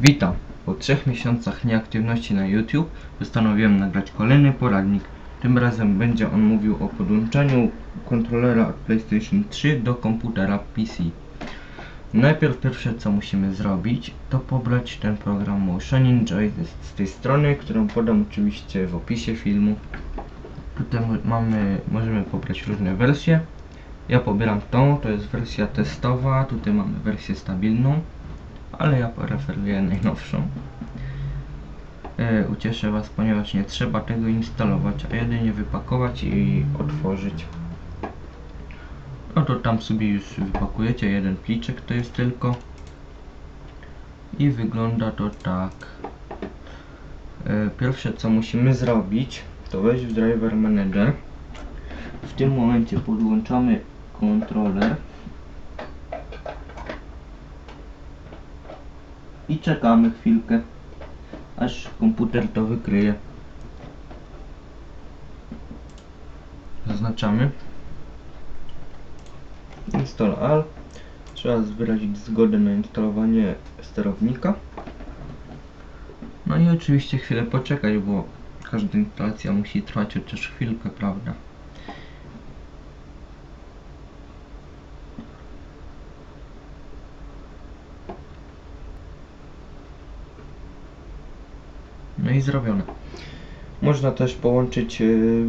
Witam! Po trzech miesiącach nieaktywności na YouTube postanowiłem nagrać kolejny poradnik. Tym razem będzie on mówił o podłączaniu kontrolera od PlayStation 3 do komputera PC. Najpierw pierwsze co musimy zrobić to pobrać ten program Motion Enjoy z, tej strony, którą podam oczywiście w opisie filmu. Tutaj mamy, możemy pobrać różne wersje. Ja pobieram tą, to jest wersja testowa, tutaj mamy wersję stabilną ale ja preferuję najnowszą. E, ucieszę Was, ponieważ nie trzeba tego instalować, a jedynie wypakować i otworzyć. No to tam sobie już wypakujecie jeden pliczek, to jest tylko. I wygląda to tak. E, pierwsze co musimy zrobić, to wejść w Driver Manager. W tym momencie podłączamy kontroler. I czekamy chwilkę, aż komputer to wykryje. Zaznaczamy. Install all. Trzeba wyrazić zgodę na instalowanie sterownika. No i oczywiście chwilę poczekać, bo każda instalacja musi trwać chociaż chwilkę, prawda? No i zrobione. Można też połączyć yy,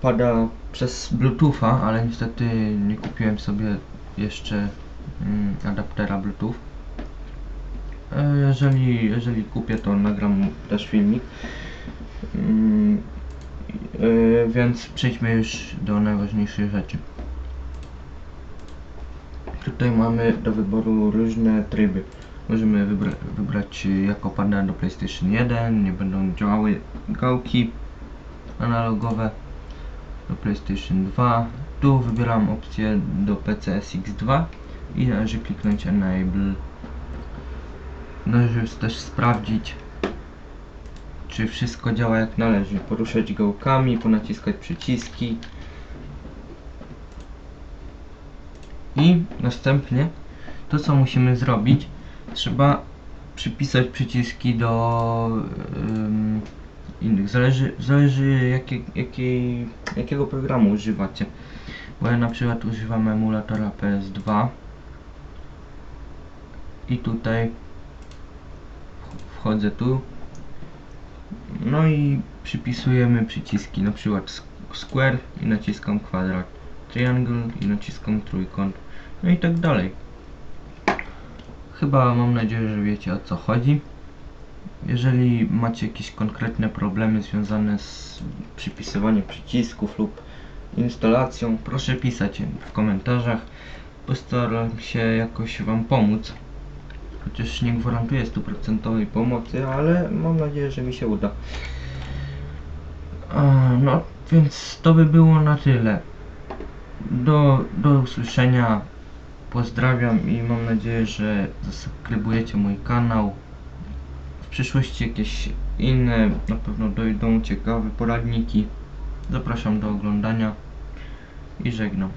pada przez Bluetootha, ale niestety nie kupiłem sobie jeszcze mm, adaptera Bluetooth. E, Jeżeli, jeżeli kupię, to nagram też filmik. Mm, e, Więc przejdźmy już do najważniejszych rzeczy. Tutaj mamy do wyboru różne tryby. Możemy wybra wybrać y, jako pada do PlayStation 1, nie będą działały gałki analogowe do PlayStation 2. Tu wybieram opcję do PCSX2 i należy kliknąć Enable. Należy też sprawdzić czy wszystko działa jak należy. Poruszać gałkami, ponaciskać przyciski i następnie to co musimy zrobić trzeba przypisać przyciski do innych. Zależy, zależy jakie, jakiego programu używacie. Bo ja na przykład używam emulatora PS2 i tutaj wch- wchodzę tu no i przypisujemy przyciski na przykład square i naciskam kwadrat triangle i naciskam trójkąt no i tak dalej Chyba mam nadzieję, że wiecie o co chodzi. Jeżeli macie jakieś konkretne problemy związane z przypisywaniem przycisków lub instalacją, proszę pisać w komentarzach. Postaram się jakoś Wam pomóc. Chociaż nie gwarantuję stuprocentowej pomocy, ale mam nadzieję, że mi się uda. No, więc to by było na tyle. Do, do usłyszenia. Pozdrawiam i mam nadzieję, że zasubskrybujecie mój kanał. W przyszłości jakieś inne na pewno dojdą ciekawe poradniki. Zapraszam do oglądania i żegnam.